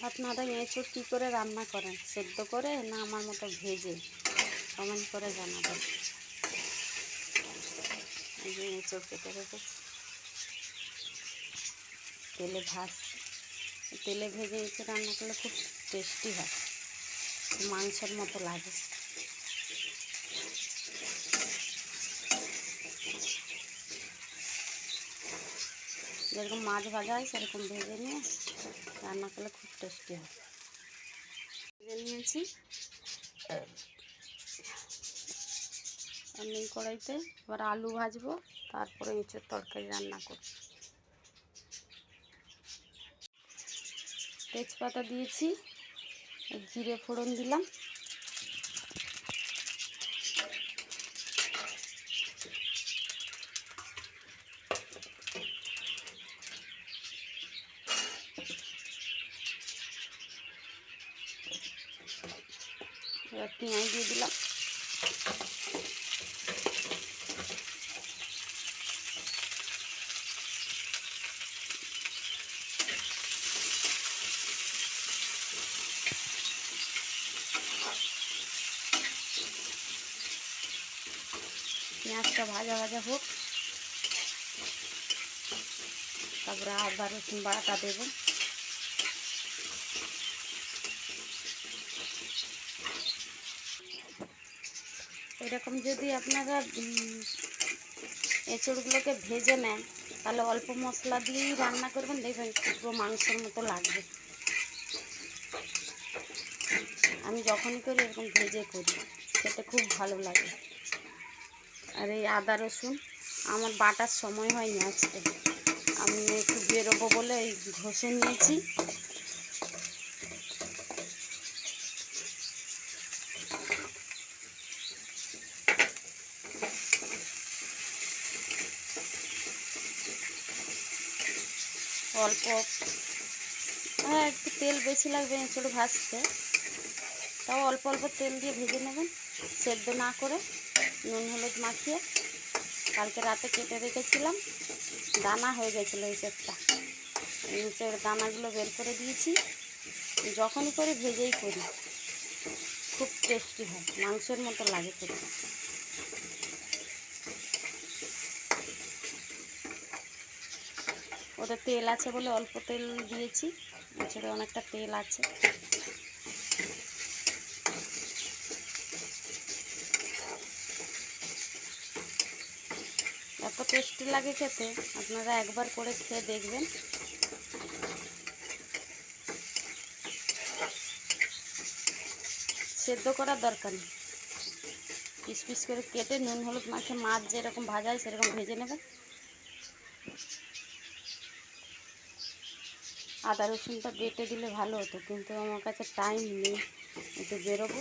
আপনারা এঁচড় কী করে রান্না করেন? সেদ্ধ করে না আমার মতো ভেজে? কমেন্ট করে জানাবেন। এই যে এঁচড় কেটে রেখেছি। তেলে ভাজ তেলে ভেজে এঁচড় রান্না করলে খুব টেস্টি হয়। মাংসের মতো লাগে। যেরকম মাছ ভাজা হয় সেরকম ভেজে নিয়ে রান্না করলে খুব টেস্টি হয়। নিয়েছি। এমনি কড়াইতে এবার আলু ভাজবো, তারপরে এঁচোর তরকারি রান্না করব। তেজপাতা দিয়েছি, জিরে ফোড়ন দিলাম। এবার পেঁয়াজ দিয়ে দিলাম পেঁয়াজটা ভাজা ভাজা হোক তারপরে আদা রসুন বাটা দেবো এরকম যদি আপনারা এঁচড়গুলোকে ভেজে নেন, তাহলে অল্প মশলা দিয়েই রান্না করবেন। দেখবেন পুরো মাংসের মতো লাগবে। আমি যখনই করি, এরকম ভেজে করি। খেতে খুব ভালো লাগে। আর এই আদা রসুন, আমার বাটার সময় হয়নি আজকে। আমি একটু বেরোবো বলে এই ঘষে নিয়েছি। অল্প। হ্যাঁ একটু তেল বেশি লাগবে এঁচড় ভাজতে। তাও অল্প অল্প তেল দিয়ে ভেজে নেবেন। সেদ্ধ না করে নুন, হলুদ মাখিয়ে কালকে রাতে কেটে রেখেছিলাম। দানা হয়ে গেছিল এঁচড়টা এঁচড় দানাগুলো বের করে দিয়েছি। যখনই করে ভেজেই করি। খুব টেস্টি হয়, মাংসের মতো লাগে খেতে। ওটা তেল আছে বলে অল্প তেল দিয়েছি। এছাড়া অনেকটা তেল আছে। এত টেস্টি লাগে খেতে, আপনারা একবার করে খেয়ে দেখবেন। সেদ্ধ করার দরকার নেই। পিস পিস করে কেটে নুন, হলুদ মাখে মাছ যেরকম ভাজা হয় সেরকম ভেজে নেবেন। আদা রসুনটা বেটে দিলে ভালো হতো, কিন্তু আমার কাছে টাইম নেই, একটু বেরোবো।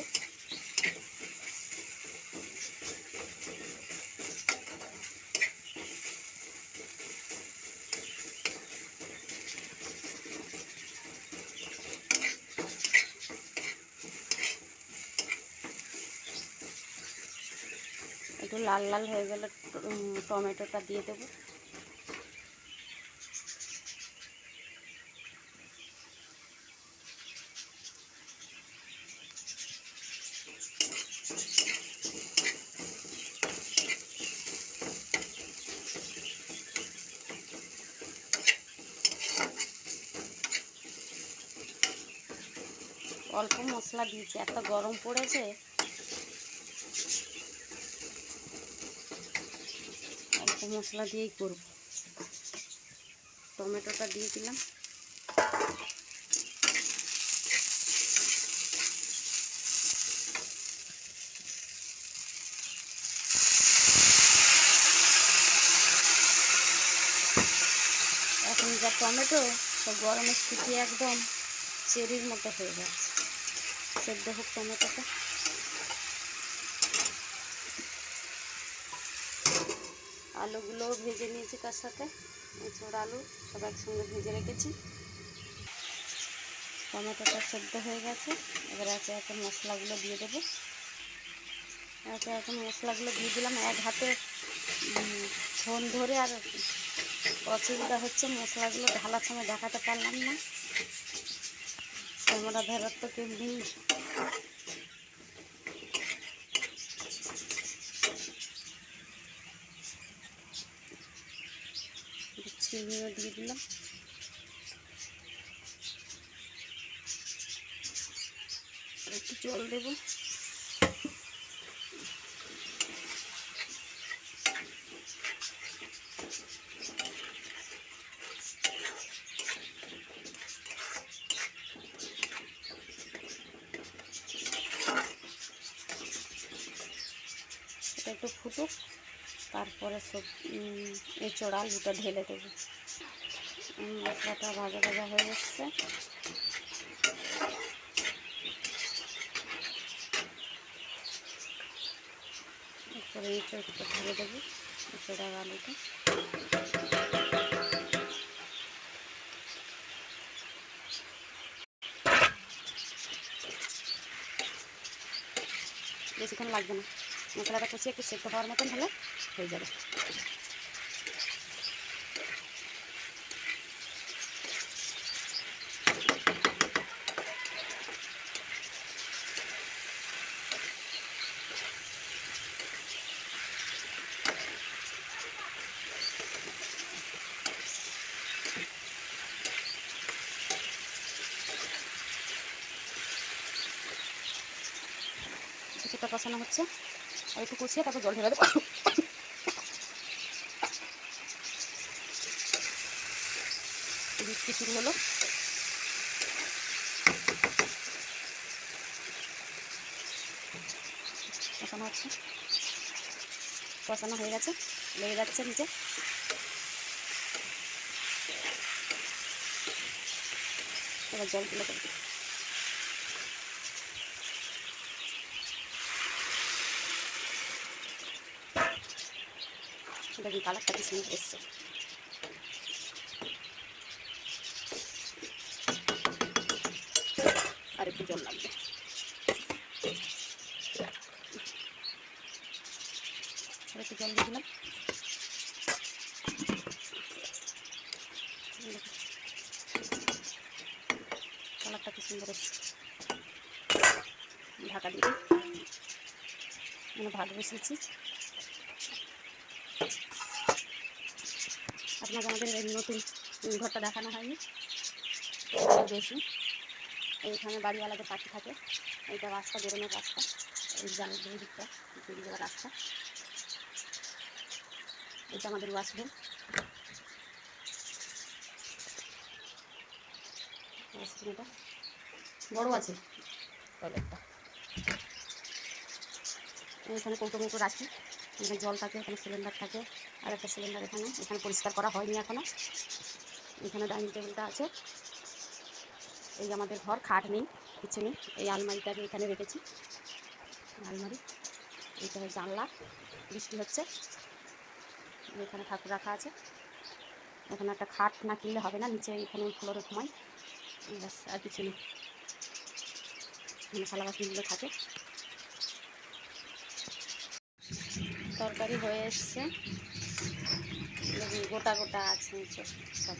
একটু লাল লাল হয়ে গেলে টমেটোটা দিয়ে দেবো। অল্প মশলা দিয়েছি এত গরম পড়েছে। অল্প মশলা দিয়েই করব। টমেটোটা দিয়ে দিলাম। এখন যা টমেটো, সব গরমে শুকিয়ে একদম চেরির মতো হয়ে যাচ্ছে। সেদ্ধ হোক টমেটোটা। আলুগুলোও ভেজে নিয়েছি তার সাথে। এঁচড় আলু সব একসঙ্গে ভেজে রেখেছি। টমেটোটা সেদ্ধ হয়ে গেছে। এবার একে একে মশলাগুলো দিয়ে দেবো। একে একে মশলাগুলো দিয়ে দিলাম। এক হাতে ফোন ধরে আর অসুবিধা হচ্ছে। মশলাগুলো ঢালার সময় দেখাতে পারলাম না। আমরা ভেড়ার তো কেউ নেই চিনিও দিয়ে দিলাম। একটু জল দেবো। একটু ফুটুক তারপরে সব উম, এঁচড় আলুটা ঢেলে দেবো। উম, মশলাটা ভাজা ভাজা হয়ে এসছে। তারপরে এঁচড়টা ঢেলে দেবো এঁচড় আর আলুটা। বেশিক্ষণ লাগবে না। মশলাটা কষিয়ে একটু সেদ্ধ হওয়ার মতন হলে হয়ে যাবে। কিছুটা কষানো হচ্ছে। আর একটু কষিয়ে তারপর জল ঢেলে দেবো। বৃষ্টি শুরু হলো। কষানো হচ্ছে। কষানো হয়ে গেছে। লেগে যাচ্ছে নিচে। এবার জল তুলে দেখুন কালারটা কি সুন্দর এসছে আর একটু জল লাগবে আর একটু জল দিয়ে কালারটা কি সুন্দর এসছে ঢাকা দিয়ে। মানে ভাত বসিয়েছি আপনাকে আমাদের এই নতুন ঘরটা দেখানো হয়নি। বেশি এইখানে বাড়িওয়ালাদের পাখি থাকে। এইটা রাস্তা বেরোনোর রাস্তা। এই জালের দুই দিকটা বেরিয়ে যাওয়ার রাস্তা। এটা আমাদের ওয়াশরুম। ওয়াশরুমটা বড় আছে। টয়লেটটা এখানে কৌটো মৌটো রাখি। এখানে জল থাকে এখানে সিলিন্ডার থাকে, আর একটা সিলিন্ডার এখানে এখানে পরিষ্কার করা হয়নি এখনও। এখানে ডাইনিং টেবিলটা আছে। এই আমাদের ঘর, খাট নেই, কিছু নেই। এই আলমারিটাকে এখানে রেখেছি। আলমারি, এইটা জানলা, বৃষ্টি হচ্ছে। এখানে ঠাকুর রাখা আছে। এখানে একটা খাট না কিনলে হবে না, নিচে এখানে ফ্লোরে ঘুমাই। ব্যাস, আর কিছু নেই। এখানে বাসনগুলো থাকে। তরকারি হয়ে এসছে। গোটা গোটা আছে নিচে সব।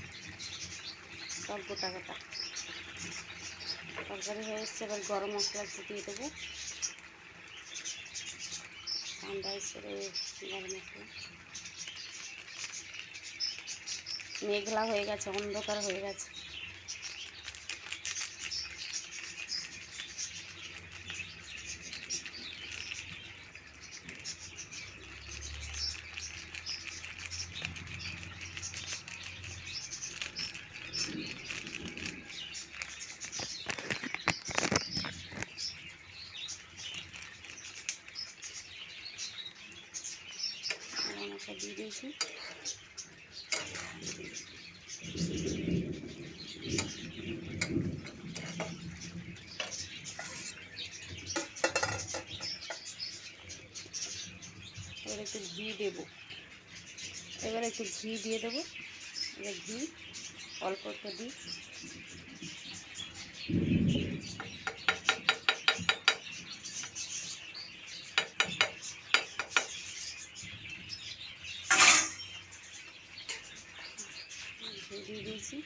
সব গোটা গোটা। তরকারি হয়ে এসছে, এবার গরম মশলা দিয়ে দেবো। সানরাইসের গরম মশলা। মেঘলা হয়ে গেছে, অন্ধকার হয়ে গেছে গরম মশলা দিয়ে দিয়েছি। এবার একটু ঘি দেবো। এবার একটু ঘি দিয়ে দেবো। এবার ঘি, অল্প একটু দিই ঘি দিয়ে দিয়েছি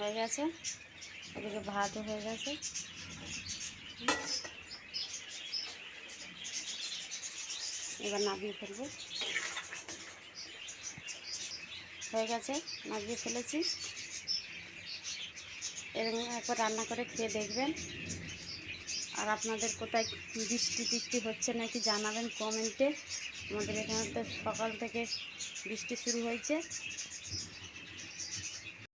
হয়ে গেছে। এদিকে ভাতও হয়ে গেছে। এবার নামিয়ে ফেলব। হয়ে গেছে, নামিয়ে ফেলেছি। এরকম একবার রান্না করে খেয়ে দেখবেন। আর আপনাদের কোথায় বৃষ্টি টিষ্টি হচ্ছে নাকি জানাবেন কমেন্টে। আমাদের এখানে তো সকাল থেকে বৃষ্টি শুরু হয়েছে।